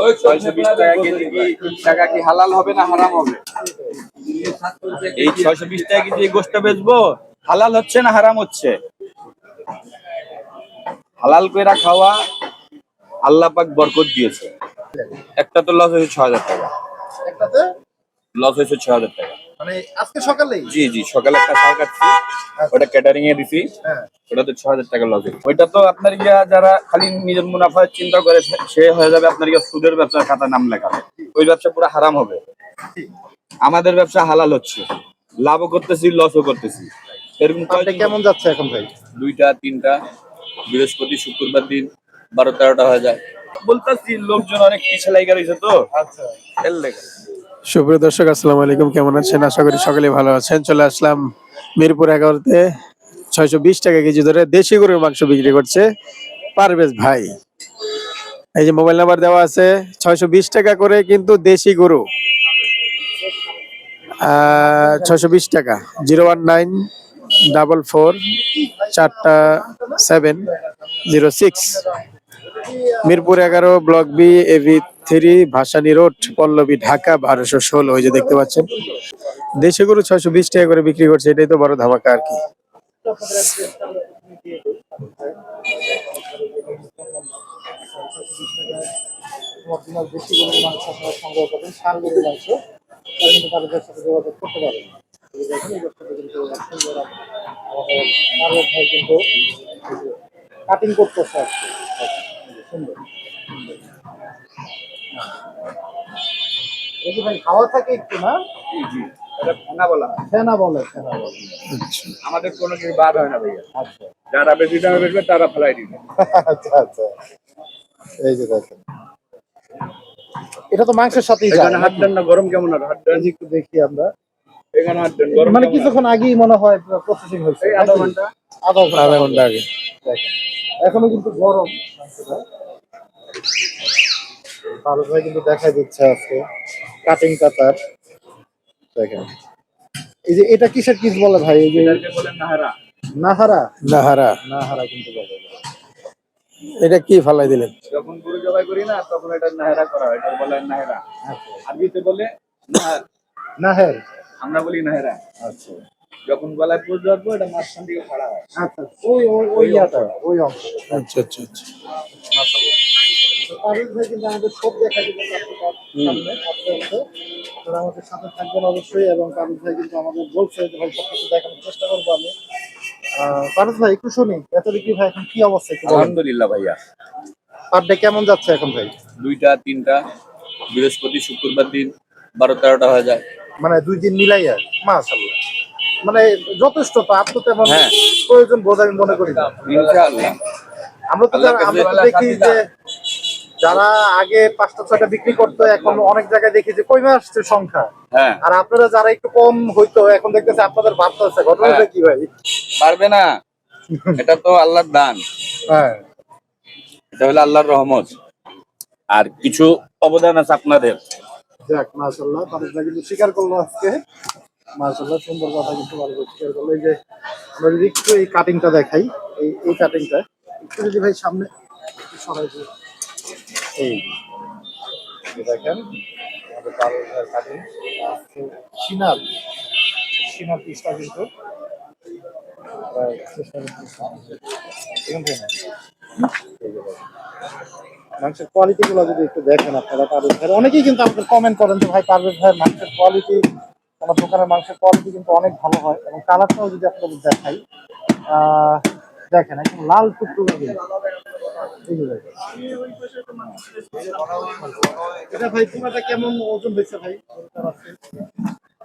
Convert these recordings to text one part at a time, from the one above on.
ওই ছয়শো বিশ টাকা কেজি কি টাকা কি হালাল হবে না হারাম হবে? এই ছয়শো বিশ টাকা কেজি এই গোষ্ঠটা বেচবো? হালাল হচ্ছে না হারাম হচ্ছে? হালাল কইরা খাওয়া আল্লাহ পাক বরকত দিয়েছে। একটা তো লস হয়েছে ছ হাজার টাকা। লস হয়েছে ছ হাজার টাকা। মানে আজকে সকালেই? জি জি সকালে একটা শাল কাটছি। ওটা ক্যাটারিং এ দিছি। হ্যাঁ। ওটা তো ছ হাজার টাকা লস ওইটা তো আপনার গিয়া যারা খালি নিজের মুনাফা চিন্তা করে সে- হয়ে যাবে আপনার গিয়া সুদের ব্যবসার খাতা নাম লেখাবে ওই ব্যবসা পুরো হারাম হবে। আমাদের ব্যবসা হালাল হচ্ছে। লাভও করতেছি লসও করতেছি। এরকম কেমন যাচ্ছে এখন ভাই? দুইটা তিনটা বৃহস্পতি শুক্রবার দিন বারো তেরোটা হয়ে যায়। বলতেছি লোকজন অনেক পিছিয়ে লাগে রয়েছে তো। আচ্ছা। সুপ্রিয় দর্শক, আসসালামু আলাইকুম। কেমন আছেন? আশা করি সকলে ভালো আছেন। চলে আসলাম মিরপুর এগারোতে। ছয়শো বিশ টাকা কেজি ধরে দেশি গরুর মাংস বিক্রি করছে পারভেজ ভাই। এই যে মোবাইল নাম্বার দেওয়া আছে, ছয়শো বিশ টাকা করে কিন্তু দেশি গরু। ছয়শো বিশ টাকা। Zero one nine double four চারটা সেভেন জিরো সিক্স। মিরপুর এগারো, block B AV three Bhasani road, Pallabi, Dhaka, বারোশো ষোলো। ওই যে দেখতে পাচ্ছেন। দেশি গরু ছয়শো বিশ টাকা করে বিক্রি করছে। এটাই তো বড় ধামাকা আর কি। অরিজিনাল দেশি এই যে ভাই খাওয়া থাকে একটু না? ফেনা বলা হয়। ফেনা বলে ফেনা বলে। আমাদের কোনো কিছু বাদ হয় না ভাইয়া আচ্ছা। যারা বেশি দামে বেচবে তারা ফেলাই দিবে। আচ্ছা আচ্ছা। এই যে দেখেন। এটা তো মাংসের সাথেই যায়। হাত না গরম কেমন আর হাত একটু দেখি আমরা। এখানে হাত গরম মানে কিছুক্ষণ আগেই মনে হয় প্রসেসিং হয়েছে এই আধা ঘণ্টা। আধা ঘণ্টা। আধা ঘণ্টা আগে। এখনও কিন্তু গরম। মাংসটা ভালো ভাই কিন্তু দেখা দিচ্ছে আজকে। Cutting Qatar. দেখেন। এই যে এটা কিসের কিস বলে ভাই? এই যে বলেন নাহারা। নাহারা? নাহারা। নাহারা কিন্তু বলে। এটা কি ফালাই দিলেন? যখন গরু জবাই করি না তখন এটা নাহেরা করা হয়। এটা বলে নাহেরা। আচ্ছা। আরবিতে বলে নাহার। নাহের। আমরা বলি নাহেরা। আচ্ছা। যখন গলায় পুষ ধরবো এটা মাঝখান দিকে ফাড়া হয়। আচ্ছা। ওই ওই ওই ইয়াটা ওই অংশ। আচ্ছা আচ্ছা আচ্ছা। পারভেজ ভাই কিন্তু আমাদের সব দেখা দিবেন সামনে আস্তে আস্তে আপনারা আমাদের সাথে থাকবেন অবশ্যই এবং পারভেজ ভাই কিন্তু আমাদের বলছে যে ভাই সবকিছু দেখানোর চেষ্টা করব আমি। আহ, পারভেজ ভাই একটু শুনি এতদিন কি ভাই এখন কি অবস্থা আলহামদুলিল্লাহ ভাইয়া। পার ডে কেমন যাচ্ছে এখন ভাই? দুইটা তিনটা বৃহস্পতি শুক্রবার দিন বারো তেরোটা হয়ে যায়। মানে দুই দিন মিলাই মিলাইয়া মাশাআল্লাহ। মানে যথেষ্ট তো আপনি তো তেমন হ্যাঁ। প্রয়োজন বোধ আমি মনে করি না। ইনশাআল্লাহ। আমরা তো আমরা দেখি যে যারা আগে পাঁচটা ছয়টা বিক্রি করতো এখন অনেক জায়গায় দেখি যে কমে আসছে সংখ্যা। হ্যাঁ। আর আপনারা যারা একটু কম হইতো এখন দেখতেছে আপনাদের বাড়তেছে ঘটনাটা হ্যাঁ। কি ভাই? পারবে না। এটা তো আল্লাহর দান। হ্যাঁ। এটা হলো আল্লাহর রহমত। আর কিছু অবদান আছে আপনাদের। যাক মাশাআল্লাহ পারভেজ কিন্তু স্বীকার করল আজকে। মাশাআল্লাহ সুন্দর কথা কিন্তু ভালো স্বীকার করল। এই যে আমরা যদি একটু এই কাটিংটা দেখাই এই এই কাটিংটা একটু যদি ভাই সামনে সরাই। এই দেখেন আমাদের পারভেজের কাটিং সিনার সিনার পিসটা কিন্তু। মাংসের কোয়ালিটি গুলো যদি একটু দেখেন আপনারা পারভেজ ভাই অনেকেই কিন্তু আপনাদের কমেন্ট করেন যে ভাই পারভেজ ভাইয়ের মাংসের কোয়ালিটি আমার দোকানের মাংসের কোয়ালিটি কিন্তু অনেক ভালো হয়। এবং কালারটাও যদি আপনাদের দেখাই আহ, দেখেন একদম লাল টুকটুকে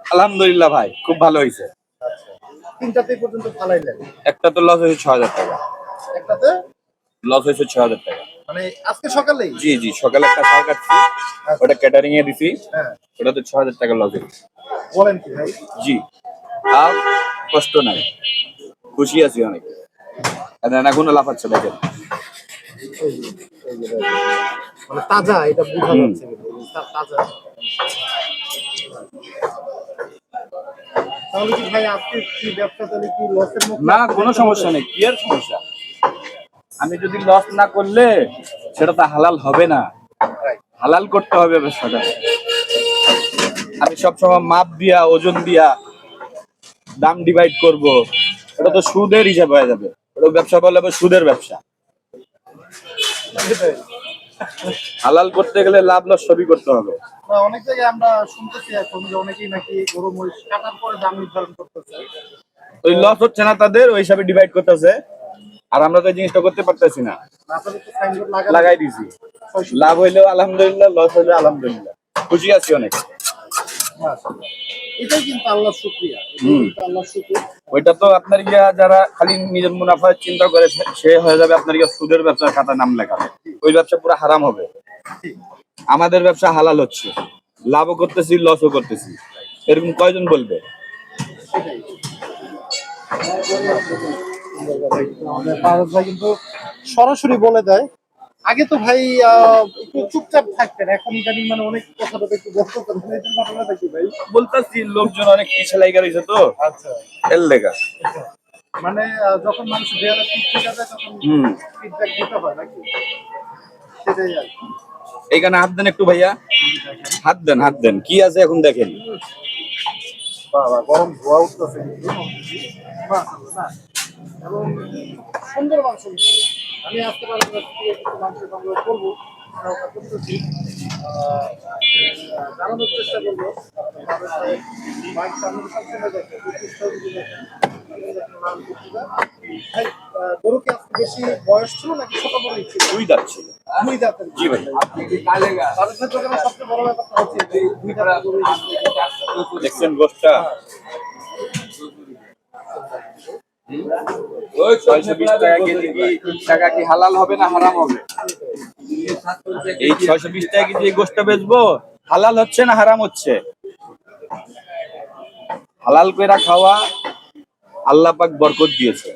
আলহামদুলিল্লাহ ভাই, খুব ভালো হয়েছে। একটা তো লস হয়েছে ছ হাজার টাকা। লস হয়েছে ছ হাজার টাকা। মানে আজকে সকালেই জি জি, সকালে একটা ওটা ক্যাটারিং এ দিছি ছ হাজার টাকা বলেন জি, আর কষ্ট নাই, খুশি আছি অনেক। এখনও লাফাচ্ছে, দেখেন। মানে তাজা এটা বোঝা যাচ্ছে তাজা। তাহলে কি ভাই আজকে কি ব্যবসা তাহলে কি লসের মুখে? না কোনো সমস্যা নেই। কি আর সমস্যা? আমি যদি লস না করলে সেটা তো হালাল হবে না। হালাল করতে হবে ব্যবসাটা। আমি সবসময় মাপ দিয়া ওজন দিয়া দাম ডিভাইড করব। এটা তো সুদের হিসাব হয়ে যাবে। ওটা ব্যবসা বলে সুদের ব্যবসা। হালাল করতে গেলে লাভ লস সবই করতে হবে। অনেক জায়গায় আমরা শুনতেছি এখন যে অনেকেই নাকি গরু মহিষ কাটার পরে দাম নির্ধারণ করতেছে। ওই লস হচ্ছে না তাদের ওই হিসাবে ডিভাইড করতেছে। আর আমরা তো এই জিনিসটা করতে পারতেছি না। লাগাই দিছি লাভ হইলেও আলহামদুলিল্লাহ লস হইলেও আলহামদুলিল্লাহ। খুশি আছি অনেক। মাশাআল্লাহ। এটাই কিন্তু আল্লাহর শুকরিয়া এটাই হুম। কিন্তু আল্লাহর শুকর ওইটা তো আপনার গিয়া যারা খালি নিজের মুনাফা চিন্তা করে সে- হয়ে যাবে আপনার গিয়া সুদের ব্যবসার খাতা নাম লেখাবে ওই ব্যবসা পুরো হারাম হবে। আমাদের ব্যবসা হালাল হচ্ছে। লাভও করতেছি লসও করতেছি। এরকম কয়জন বলবে? কিন্তু সরাসরি বলে দেয় আগে তো ভাই একটু চুপচাপ থাকতেন এখন ইদানিং মানে অনেক কথা টথা একটু ব্যস্ত করতেন জন্য ঘটনাটা কি ভাই? বলতেছি লোকজন অনেক পিছিয়ে লাইগা রয়েছে তো। আচ্ছা। এর লেগা। মানে যখন মানুষ দেয়ালে থেকে যায় তখন হুম। ফিডব্যাক দিতে হয় নাকি? সেটাই আর কি। এইখানে হাত দেন একটু ভাইয়া। হাত দেন হাত দেন। কি আছে এখন দেখেন? বাবা গরম ধোয়া উঠতেছে। এবং সুন্দর মাংস। আমি আজকে পারব মাংস সংগ্রহ করব জানানোর চেষ্টা করব। সবসময় দেখে গরু কি আজকে বেশি বয়স ছিল নাকি ছোট বড় ছিল? দুই যাচ্ছে দুই দাঁতের জি ভাই। তাদের দোকানে সবচেয়ে বড় ব্যাপারটা হচ্ছে দেখছেন গোষ্ঠটা? ছয়শো বিশ টাকা কেজি কি টাকা কি হালাল হবে না হারাম হবে? এই ছয়শো বিশ টাকা কেজি গোষ্ঠটা বেচবো? হালাল হচ্ছে না হারাম হচ্ছে? হালাল করে খাওয়া আল্লাহ পাক বরকত দিয়েছে।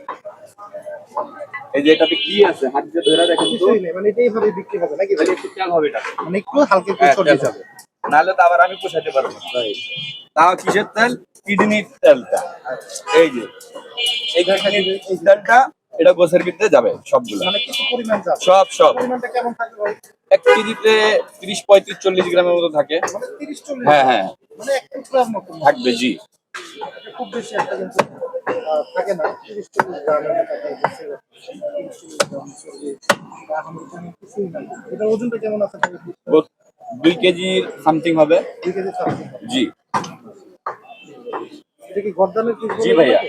এই যে এটাতে কি আছে? হাত দিয়ে ধরে দেখেন তো। মানে এটাই ভাবে বিক্রি হবে নাকি? তাহলে একটু তেল হবে এটা মানে একটু হালকা একটু হ্যাঁ, তেল যাবে হবে। নাহলে তো আবার আমি পোষাতে পারব না। তাও কিসের তেল? কিডনির তেলটা। এই যে এইখানে এই তেলটা এটা গোছের ভিতরে যাবে সবগুলো। মানে কিছু পরিমাণ সব সব। পরিমাণটা কেমন থাকবে এক কেজিতে তিরিশ পঁয়ত্রিশ চল্লিশ গ্রামের মতো থাকে। মানে হ্যাঁ হ্যাঁ। মানে থাকবে জি। খুব বেশি একটা কিন্তু থাকে না। তিরিশ চল্লিশ গ্রামের ওজনটা কেমন আছে দুই কেজি সামথিং হবে। দুই কেজি জি। কি গর্দানের পিস জি ভাইয়া।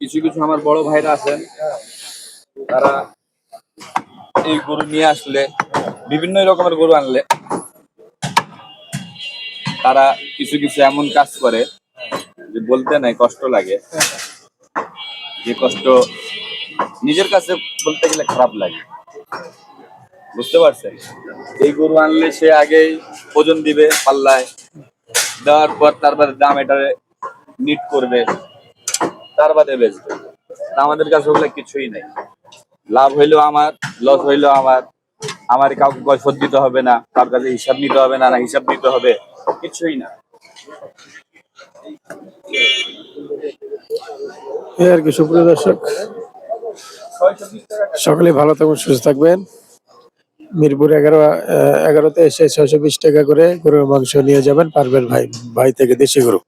কিছু কিছু আমার বড় ভাইরা আছেন। তারা এই গরু নিয়ে আসলে বিভিন্ন রকমের গরু আনলে তারা কিছু কিছু এমন কাজ করে যে বলতে নাই কষ্ট লাগে। যে কষ্ট নিজের কাছে বলতে গেলে খারাপ লাগে। বুঝতে পারছেন? এই গরু আনলে সে আগেই ওজন দিবে পাল্লায়। দেওয়ার পর তারপরে দাম এটা নিট করবে, তার বাদে বেচবে। আমাদের কাছে ওগুলো কিছুই নেই। লাভ হইলেও আমার, লস হইলেও আমার। আমার কাউকে কৈফত দিতে হবে না তার কাছে হিসাব নিতে হবে না না হিসাব দিতে হবে, কিছুই না। আর কি, সুপ্রিয় দর্শক। সকলে ভালো থাকবেন সুস্থ থাকবেন। মিরপুর এগারো এগারোতে এসে ছয়শো বিশ টাকা করে গরুর মাংস নিয়ে যাবেন পারবেন ভাই ভাই থেকে দেশি গরু।